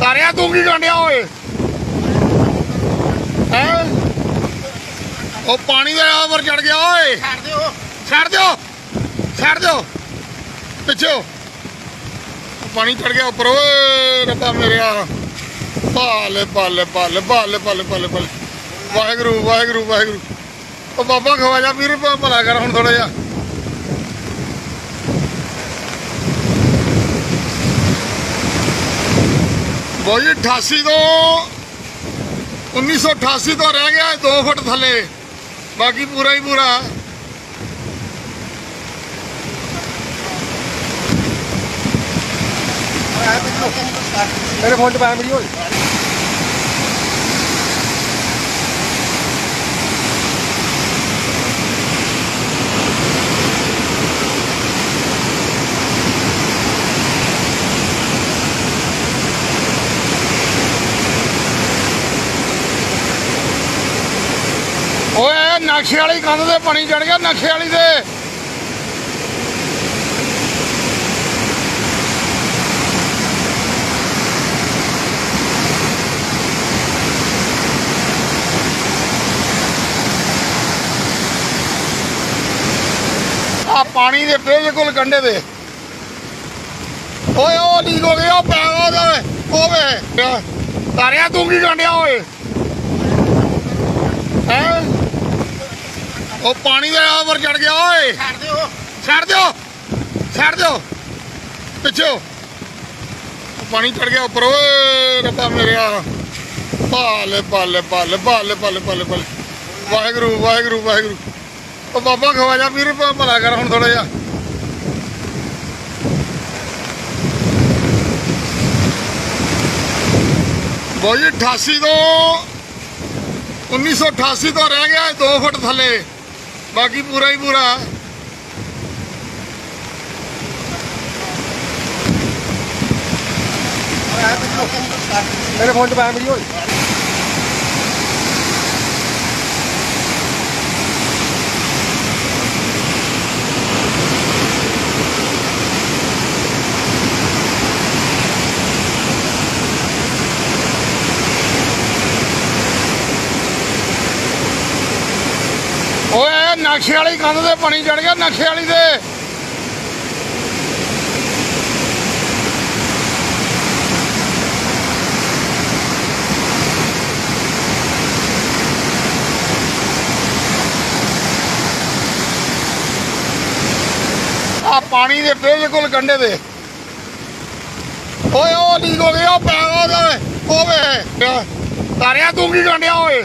ਤਾਰਿਆ ਤੂੰ ਕੀ ਗੰਡਿਆ ਓਏ? ਹੈ? ਉਹ ਪਾਣੀ ਦੇ ਆਵਰ ਚੜ ਗਿਆ ਓਏ। ਛੱਡ ਦਿਓ। ਛੱਡ ਦਿਓ। ਛੱਡ ਦਿਓ। ਪਿੱਛੇ। ਪਾਣੀ ਚੜ ਗਿਆ ਉੱਪਰ। ਓਏ ਰੱਬਾ ਮੇਰਿਆ। ਬਾਲੇ ਬਾਲੇ ਬਾਲੇ ਬਾਲੇ ਬਾਲੇ ਬਾਲੇ ਬਾਲੇ ਵਾਹਿਗੁਰੂ ਵਾਹਿਗੁਰੂ ਵਾਹਿਗੁਰੂ। ਉਹ ਬਾਬਾ ਖਵਾਜਾ ਵੀਰ ਭਲਾ ਕਰ ਹੁਣ ਥੋੜਾ ਜਿਹਾ। ਬੋਈ 88 ਤੋਂ 1988 ਤੋਂ ਰਹਿ ਗਿਆ 2 ਫੁੱਟ ਥੱਲੇ। ਬਾਕੀ ਪੂਰਾ ਹੀ ਪੂਰਾ। ਮੇਰੇ ਫੋਨ 'ਚ ਪਾਇਆ ਵੀਡੀਓ ਓਏ ਨਕਸ਼ੇ ਵਾਲੀ ਕੰਧ ਤੇ ਪਾਣੀ ਚੜ ਗਿਆ, ਨਕਸ਼ੇ ਵਾਲੀ ਦੇ ਆ ਪਾਣੀ ਦੇ ਬਿਲਕੁਲ ਕੰਢੇ ਦੇ ਓਏ, ਉਹ ਲੀਕ ਹੋ ਗਿਆ ਉਹ ਪੈ ਉਹਦੇ ਤਾਰਿਆ, ਤੂੰ ਕੀ ਗੰਡਿਆ ਓਏ ਹੈ ਉਹ ਪਾਣੀ ਦੇ ਆਵਰ ਚੜ ਗਿਆ ਓਏ। ਛੱਡ ਦਿਓ। ਛੱਡ ਦਿਓ। ਛੱਡ ਦਿਓ। ਪਿੱਛੇ ਪਾਣੀ ਚੜ ਗਿਆ ਉੱਪਰ ਓਏ ਰੱਬਾ ਮੇਰਿਆ। ਬਾਲੇ ਬਾਲੇ ਬਾਲੇ ਬਾਲੇ ਬਾਲੇ ਬਾਲੇ ਬਾਲੇ ਵਾਹਿਗੁਰੂ ਵਾਹਿਗੁਰੂ ਵਾਹਿਗੁਰੂ। ਉਹ ਬਾਬਾ ਖਵਾਜਾ ਵੀਰ ਭ- ਭਲਾ ਕਰ ਹੁਣ ਥੋੜਾ ਜਿਹਾ। ਬੋਈ 88 ਤੋਂ 1988 ਤੋਂ ਰਹਿ ਗਿਆ 2 ਫੁੱਟ ਥੱਲੇ। ਬਾਕੀ ਪੂਰਾ ਹੀ ਪੂਰਾ। ਮੇਰੇ ਫੋਨ 'ਚ ਪਾਇਆ ਵੀਡੀਓ ਓਏ ਨਕਸ਼ੇ ਵਾਲੀ ਕੰਧ ਤੇ ਪਾਣੀ ਚੜ ਗਿਆ ਨਕਸ਼ੇ ਵਾਲੀ ਦੇ ਆ ਪਾਣੀ ਦੇ ਬਿਲਕੁਲ ਕੰਢੇ ਦੇ। ਓਏ, ਉਹ ਲੀਕ ਹੋ ਗਿਆ ਪੈ ਉਹਦੇ। ਓਵੇ ਤਾਰਿਆ ਤੂੰ ਕੀ ਗੰਡਿਆ ਓਏ?